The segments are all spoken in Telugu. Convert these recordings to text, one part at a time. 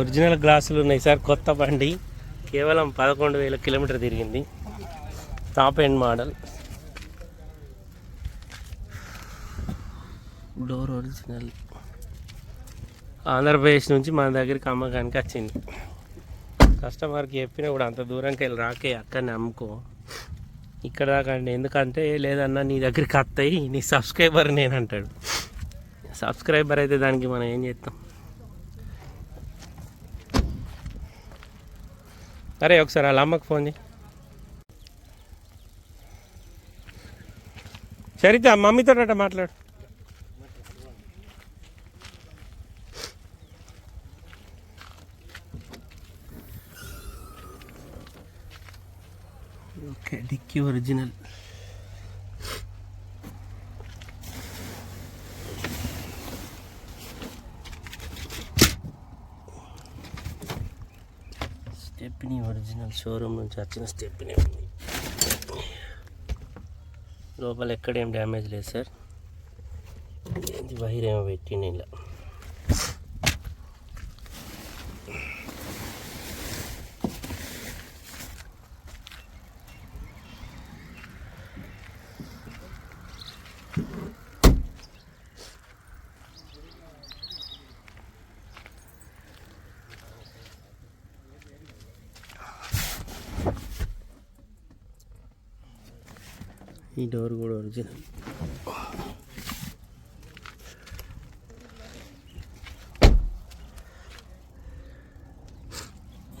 ఒరిజినల్ గ్లాసులు ఉన్నాయి సార్ కొత్త బండి. కేవలం పదకొండు వేల కిలోమీటర్ తిరిగింది. Top end model door original Andhra Pradesh నుంచి మన దగ్గరికి అమ్మకానికి వచ్చింది. కస్టమర్కి చెప్పినా కూడా అంత దూరంకి వెళ్ళి రాకే అక్కడనే అమ్ముకో ఇక్కడ రాకండి ఎందుకంటే లేదన్నా నీ దగ్గరికి వస్తాయి నీ సబ్స్క్రైబర్ నేనంటాడు. సబ్స్క్రైబర్ అయితే దానికి మనం ఏం చేస్తాం? అరే ఒకసారి వాళ్ళ అమ్మకు ఫోన్ చేయి. సరిత మమ్మీతో అట మాట్లాడు. Okay dickey original. Stepney original showroom నుంచి వచ్చిన స్టెప్ని. ఉంది లోపల ఎక్కడేం డ్యామేజ్ లేదు సార్. ఇది వైర్ ఏమో పెట్టిండు ఇలా. ఈ డోర్ కూడా ఒరిజినల్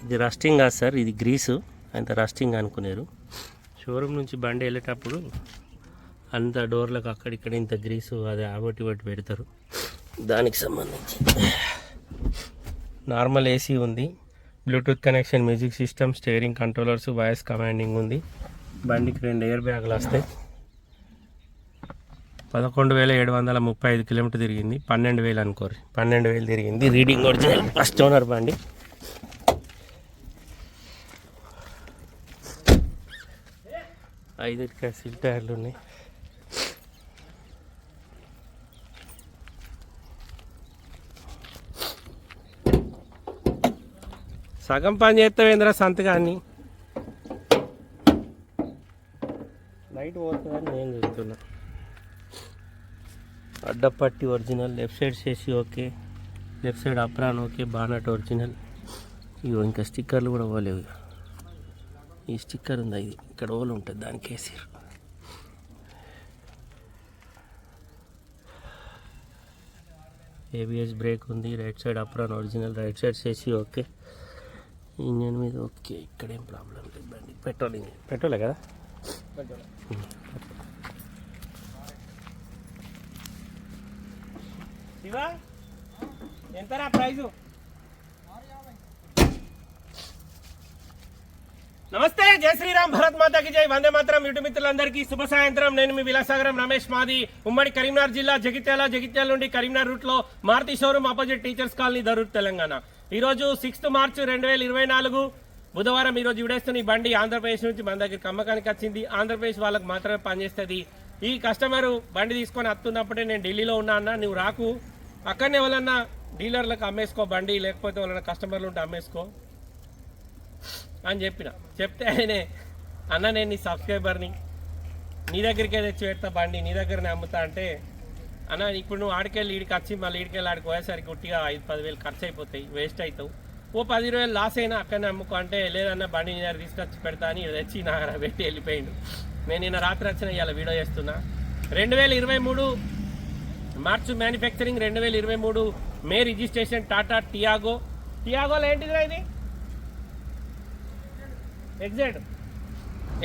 ఇది రస్టింగ్ కాదు సార్ ఇది గ్రీసు అంత రస్టింగ్ అనుకునేరు. షోరూమ్ నుంచి బండి వెళ్ళేటప్పుడు అంత డోర్లకు అక్కడిక్కడ ఇంత గ్రీసు అది ఆబట్టి బట్టి పెడతారు. దానికి సంబంధించి. నార్మల్ ఏసీ ఉంది. Bluetooth connection music system steering controllers voice commanding ఉంది. బండికి రెండు ఎయిర్ బ్యాగులు వస్తాయి. పదకొండు వేల ఏడు వందల ముప్పై ఐదు కిలోమీటర్ తిరిగింది. పన్నెండు వేలు అనుకోరు పన్నెండు వేలు తిరిగింది. రీడింగ్ ఒరిజినల్ ఫస్ట్ ఓనర్ బండి. ఐదు సిల్ టైర్లు ఉన్నాయి. సగం పని చేస్తావేంద్రా సంతకాన్ని? లైట్ పోతుందని నేను చెప్తున్నా అడ్డపట్టి ఒరిజినల్ లెఫ్ట్ సైడ్ చేసి okay left side apron okay bonnet original. ఇగో ఇంకా స్టిక్కర్లు కూడా పోలేవు ఇక. ఈ స్టిక్కర్ ఉందా ఇది? ఇక్కడ ఓలు ఉంటుంది దానికి వేసారు ఏబిఎస్ బ్రేక్ ఉంది right side apron original right side చేసి ఓకే. ఇంజన్ మీద ఓకే ఇక్కడ ఏం ప్రాబ్లం లేదు బండి. Petrol engine. పెట్రోలే కదా? శివా ఎంతరా ప్రైజు? నమస్తే జై శ్రీరామ్ భరత్ మాతాకి జై. వందే మాత్రం ఇటు మిత్రులందరికీ శుభ సాయంత్రం. నేను మీ విలాసాగరం రమేష్ మాది. ఉమ్మడి కరీంనగర్ జిల్లా జగిత్యాల జగిత్యాల నుండి కరీంనగర్ రూట్లో Maruti showroom opposite teachers colony Darur Telangana. ఈ రోజు సిక్స్త్ మార్చ్ రెండు వేల ఇరవై నాలుగు. బుధవారం ఈ రోజు విడేస్తున్న ఈ బండి ఆంధ్రప్రదేశ్ నుంచి మన దగ్గరికి అమ్మకానికి వచ్చింది. ఆంధ్రప్రదేశ్ వాళ్ళకి మాత్రమే పనిచేస్తుంది. ఈ కస్టమర్ బండి తీసుకొని వస్తున్నప్పుడే నేను ఢిల్లీలో ఉన్నా అన్న నువ్వు రాకు. అక్కడనే ఎవరన్నా డీలర్లకు అమ్మేసుకో బండి లేకపోతే ఎవరైనా కస్టమర్లు ఉంటే అమ్మేసుకో అని చెప్పిన. చెప్తే ఆయనే అన్న నేను నీ సబ్స్క్రైబర్ని నీ దగ్గరికే తెచ్చి పెడతా బండి నీ దగ్గరనే అమ్ముతా అంటే అన్న ఇప్పుడు నువ్వు ఆడికెళ్ళి ఈడికి వచ్చి మళ్ళీ ఈడికెళ్ళి ఆడికి పోయేసరికి ఉట్టిగా ఐదు పదివేలు ఖర్చు అయిపోతాయి వేస్ట్ అవుతావు. ఓ పది ఇరవై వేలు లాస్ అయినా అక్కడనే అమ్ముకో అంటే లేదన్న బండి నీ దగ్గర తీసుకొచ్చి పెడతా అని తెచ్చి నా పెట్టి వెళ్ళిపోయిండు. నేను నిన్న రాత్రి వచ్చిన ఇవాళ వీడియో చేస్తున్నా. రెండు వేల ఇరవై మూడు మార్చ్ మ్యానుఫ్యాక్చరింగ్ రెండు వేల ఇరవై మూడు మే రిజిస్ట్రేషన్ టాటా టియాగో. టియాగోలో ఏంటిదిరా ఇది? ఎగ్జెడ్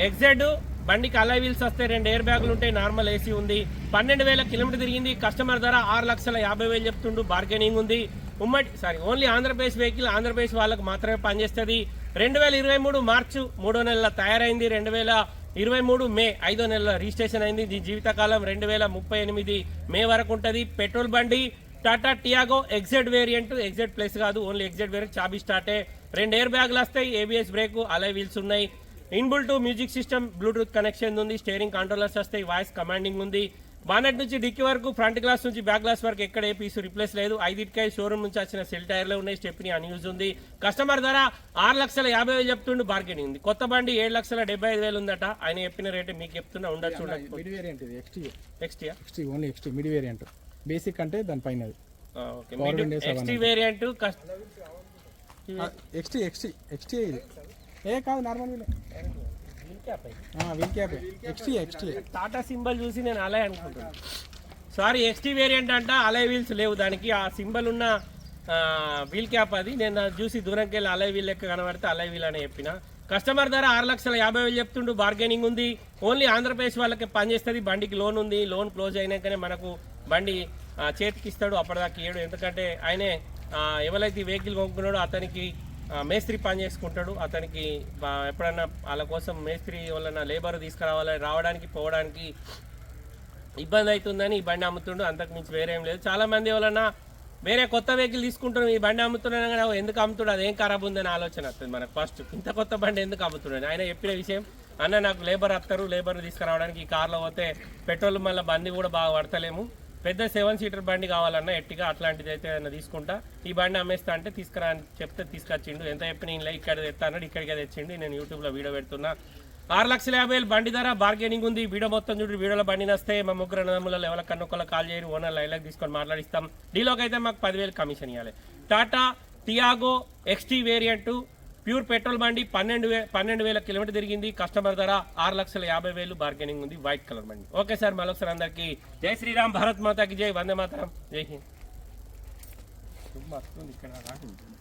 ఎగ్జెడ్ బండికి అలై వీల్స్ వస్తాయి రెండు ఎయిర్ బ్యాగులు ఉంటాయి నార్మల్ ఏసీ ఉంది. పన్నెండు వేల కిలోమీటర్ తిరిగింది కస్టమర్ ధర ఆరు లక్షల యాభై వేలు చెప్తుండు బార్గెనింగ్ ఉంది. ఉమ్మడి sorry only Andhra Pradesh vehicle Andhra Pradesh వాళ్ళకు మాత్రమే పనిచేస్తుంది. రెండు వేల ఇరవై మూడు మార్చు మూడో నెలల తయారైంది రెండు వేల ఇరవై మూడు మే ఐదో నెలల రిజిస్ట్రేషన్ అయింది. దీని జీవితకాలం రెండు వేల ముప్పై ఎనిమిది మే వరకు ఉంటుంది. పెట్రోల్ బండి Tata Tiago X Z variant. X Z plus కాదు ఓన్లీ ఎగ్జెట్ వేరియంట్. చాబీ స్టార్టే. రెండు ఎయిర్ బ్యాగ్లు వస్తాయి. ఏబిఎస్ బ్రేక్ అలై వీల్స్ ఉన్నాయి. Inbuilt music system Bluetooth connection ఉంది. స్టేరింగ్ కంట్రోలర్స్ వస్తాయి. వాయిస్ కమాండింగ్ ఉంది. బానెట్ నుంచి డిక్కి వరకు ఫ్రంట్ గ్లాస్ నుంచి బ్యాక్ గ్లాస్ వరకు ఎక్కడ ఏ పీసు రిప్లేస్ లేదు. ఐదిటికై షోరూమ్ నుంచి వచ్చిన సెల్ టైర్లు ఉన్నాయి. స్టెప్ని అన్యూజ్ ఉంది. కస్టమర్ ధర ఆరు లక్షల యాభై వేలు చెప్తుండు బార్గెనింగ్ ఉంది. కొత్త బండి ఏడు లక్షల డెబ్బై ఐదు వేలు ఉందట. ఆయన చెప్పిన రేటు మీకు చెప్తున్నా ఉండొచ్చు variant only XT mid basic అంటే దానిపైన XT variant XT XT XT A కాదు normal wheel wheel cap XT XT Tata symbol చూసి నేను అలే అనుకుంటున్నాను సారీ ఎక్స్టీ వేరియంట్ అంట అలై వీల్స్ లేవు దానికి. ఆ సింబల్ ఉన్న వీల్ క్యాప్ అది. నేను చూసి దూరంకి వెళ్ళి అలై వీల్ లెక్క కనబడితే అలై వీల్ అని చెప్పిన. కస్టమర్ ధర ఆరు లక్షల యాభై వేలు చెప్తుండు బార్గెనింగ్ ఉంది. ఓన్లీ ఆంధ్రప్రదేశ్ వాళ్ళకి పనిచేస్తుంది బండికి లోన్ ఉంది. లోన్ క్లోజ్ అయినాకనే మనకు బండి చేతికి ఇస్తాడు. అప్పటిదాకా ఇయ్యడు ఎందుకంటే ఆయనే ఎవరైతే వెహికల్ కొనుక్కున్నాడో అతనికి మేస్త్రి పని చేసుకుంటాడు. అతనికి ఎప్పుడన్నా వాళ్ళ కోసం మేస్త్రి వలన లేబర్ తీసుకురావాలని రావడానికి పోవడానికి ఇబ్బంది అవుతుందని ఈ బండి అమ్ముతుండు. అంతకు మించి వేరేం లేదు. చాలామంది వలన వేరే కొత్త వెహికల్ తీసుకుంటున్నాం ఈ బండి అమ్ముతున్నాను కానీ ఎందుకు అమ్ముతుడు? అదేం ఖరాబ్ ఉందని ఆలోచన వస్తుంది మనకు ఫస్ట్ ఇంత కొత్త బండి ఎందుకు అమ్ముతున్నాడు? ఆయన చెప్పిన విషయం అన్న నాకు లేబర్ వస్తారు లేబర్ తీసుకురావడానికి ఈ కార్లో పోతే పెట్రోల్ మళ్ళీ బండి కూడా బాగా పడతలేము. పెద్ద సెవెన్ సీటర్ బండి కావాలన్నా ఎట్టిగా అట్లాంటిది అయితే ఏదైనా తీసుకుంటా ఈ బండి అమ్మేస్తా అంటే తీసుకురా అని చెప్తే తీసుకొచ్చిండు. ఎంత చెప్పిన నేను ఇక్కడ తెస్తా ఇక్కడికే తెచ్చిండు. నేను యూట్యూబ్లో వీడియో పెడుతున్నా. ఆరు లక్షల యాభై వేలు బండి ధర బార్గెనింగ్ ఉంది. వీడియో మొత్తం చూడు వీడియోలో బండి నస్తే మా ముగ్గురు అన్నదమ్ములలో ఎవరి కన్నొక్కల కాల్ చేయరు ఓనర్ లైన్లోకి తీసుకొని మాట్లాడిస్తాం. డీలోకి అయితే మాకు పదివేలు కమిషన్ ఇవ్వాలి Tata Tiago XT variant pure petrol బండి పన్నెండు వే పన్నెండు వేల కిలోమీటర్ తిరిగింది. కస్టమర్ ధర ఆరు లక్షల యాభై వేలు బార్గెనింగ్ ఉంది. వైట్ కలర్ బండి. ఓకే సార్ మరొకసారి అందరికీ జై శ్రీరామ్ భారత్ మాతాకి జై. వందే మాతరం. జై హింద్. ఇక్కడ రాకుంటుంది